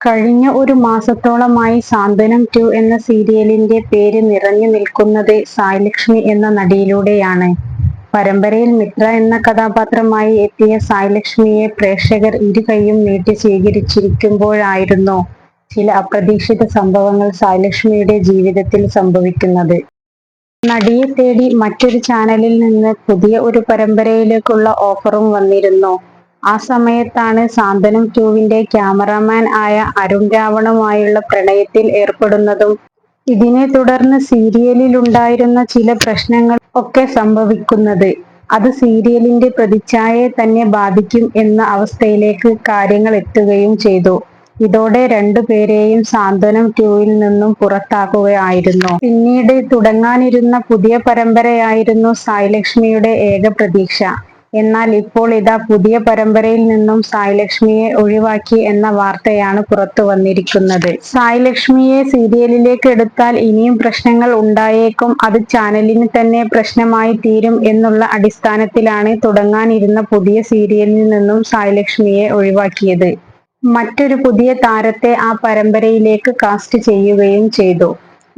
കഴിഞ്ഞ ഒരു മാസത്തോളമായി സാന്ത്വനം ടു എന്ന സീരിയലിന്റെ പേര് നിറഞ്ഞു നിൽക്കുന്നത് സായ്ലക്ഷ്മി എന്ന നടിയിലൂടെയാണ്. പരമ്പരയിൽ മിത്ര എന്ന കഥാപാത്രമായി എത്തിയ സായ്ലക്ഷ്മിയെ പ്രേക്ഷകർ ഇരുകൈയും നീട്ടി സ്വീകരിച്ചിരിക്കുമ്പോഴായിരുന്നു ചില അപ്രതീക്ഷിത സംഭവങ്ങൾ സായ്ലക്ഷ്മിയുടെ ജീവിതത്തിൽ സംഭവിക്കുന്നത്. നടിയെ തേടി മറ്റൊരു ചാനലിൽ നിന്ന് പുതിയ ഒരു പരമ്പരയിലേക്കുള്ള ഓഫറും വന്നിരുന്നു. ആ സമയത്താണ് സാന്ത്വനം ടൂവിന്റെ ക്യാമറാമാൻ ആയ അരുൺ രാവണുമായുള്ള പ്രണയത്തിൽ ഏർപ്പെടുന്നതും ഇതിനെ തുടർന്ന് സീരിയലിൽ ഉണ്ടായിരുന്ന ചില പ്രശ്നങ്ങൾ ഒക്കെ സംഭവിക്കുന്നത്. അത് സീരിയലിന്റെ പ്രതിച്ഛായയെ തന്നെ ബാധിക്കും എന്ന അവസ്ഥയിലേക്ക് കാര്യങ്ങൾ എത്തുകയും ചെയ്തു. ഇതോടെ രണ്ടുപേരെയും സാന്ത്വനം ടൂവിൽ നിന്നും പുറത്താക്കുകയായിരുന്നു. പിന്നീട് തുടങ്ങാനിരുന്ന പുതിയ പരമ്പരയായിരുന്നു സായിലക്ഷ്മിയുടെ ഏക പ്രതീക്ഷ. എന്നാൽ ഇപ്പോൾ ഇതാ പുതിയ പരമ്പരയിൽ നിന്നും സായിലക്ഷ്മിയെ ഒഴിവാക്കി എന്ന വാർത്തയാണ് പുറത്തു വന്നിരിക്കുന്നത്. സായിലക്ഷ്മിയെ സീരിയലിലേക്ക് എടുത്താൽ ഇനിയും പ്രശ്നങ്ങൾ ഉണ്ടായേക്കും. അത് ചാനലിന് തന്നെ പ്രശ്നമായി തീരും എന്നുള്ള അടിസ്ഥാനത്തിലാണ് തുടങ്ങാനിരുന്ന പുതിയ സീരിയലിൽ നിന്നും സായിലക്ഷ്മിയെ ഒഴിവാക്കിയത്. മറ്റൊരു പുതിയ താരത്തെ ആ പരമ്പരയിലേക്ക് കാസ്റ്റ് ചെയ്യുകയും ചെയ്തു.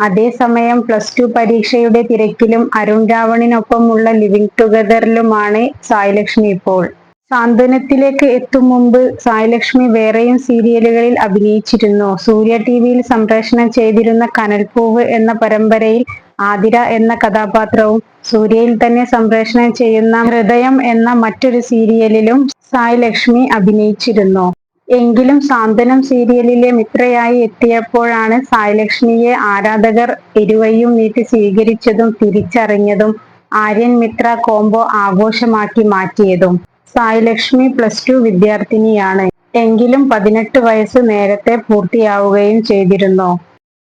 അതേസമയം പ്ലസ് ടു പരീക്ഷയുടെ തിരക്കിലും അരുൺ രാവണിനൊപ്പമുള്ള ലിവിംഗ് ടുഗദറിലുമാണ് സായിലക്ഷ്മി ഇപ്പോൾ. സാന്ത്വനത്തിലേക്ക് എത്തും മുമ്പ് സായിലക്ഷ്മി വേറെയും സീരിയലുകളിൽ അഭിനയിച്ചിരുന്നു. സൂര്യ ടി വിയിൽ സംപ്രേഷണം ചെയ്തിരുന്ന കനൽപൂവ് എന്ന പരമ്പരയിൽ ആതിര എന്ന കഥാപാത്രവും സൂര്യയിൽ തന്നെ സംപ്രേഷണം ചെയ്യുന്ന ഹൃദയം എന്ന മറ്റൊരു സീരിയലിലും സായിലക്ഷ്മി അഭിനയിച്ചിരുന്നു. എങ്കിലും സാന്ത്വനം സീരിയലിലെ മിത്രയായി എത്തിയപ്പോഴാണ് സായലക്ഷ്മിയെ ആരാധകർ ഇരുവയും നീട്ടി സ്വീകരിച്ചതും തിരിച്ചറിഞ്ഞതും ആര്യൻ മിത്ര കോംബോ ആഘോഷമാക്കി മാറ്റിയതും. സായിലക്ഷ്മി പ്ലസ് ടു വിദ്യാർത്ഥിനിയാണ്. എങ്കിലും പതിനെട്ട് വയസ്സ് നേരത്തെ പൂർത്തിയാവുകയും ചെയ്തിരുന്നു.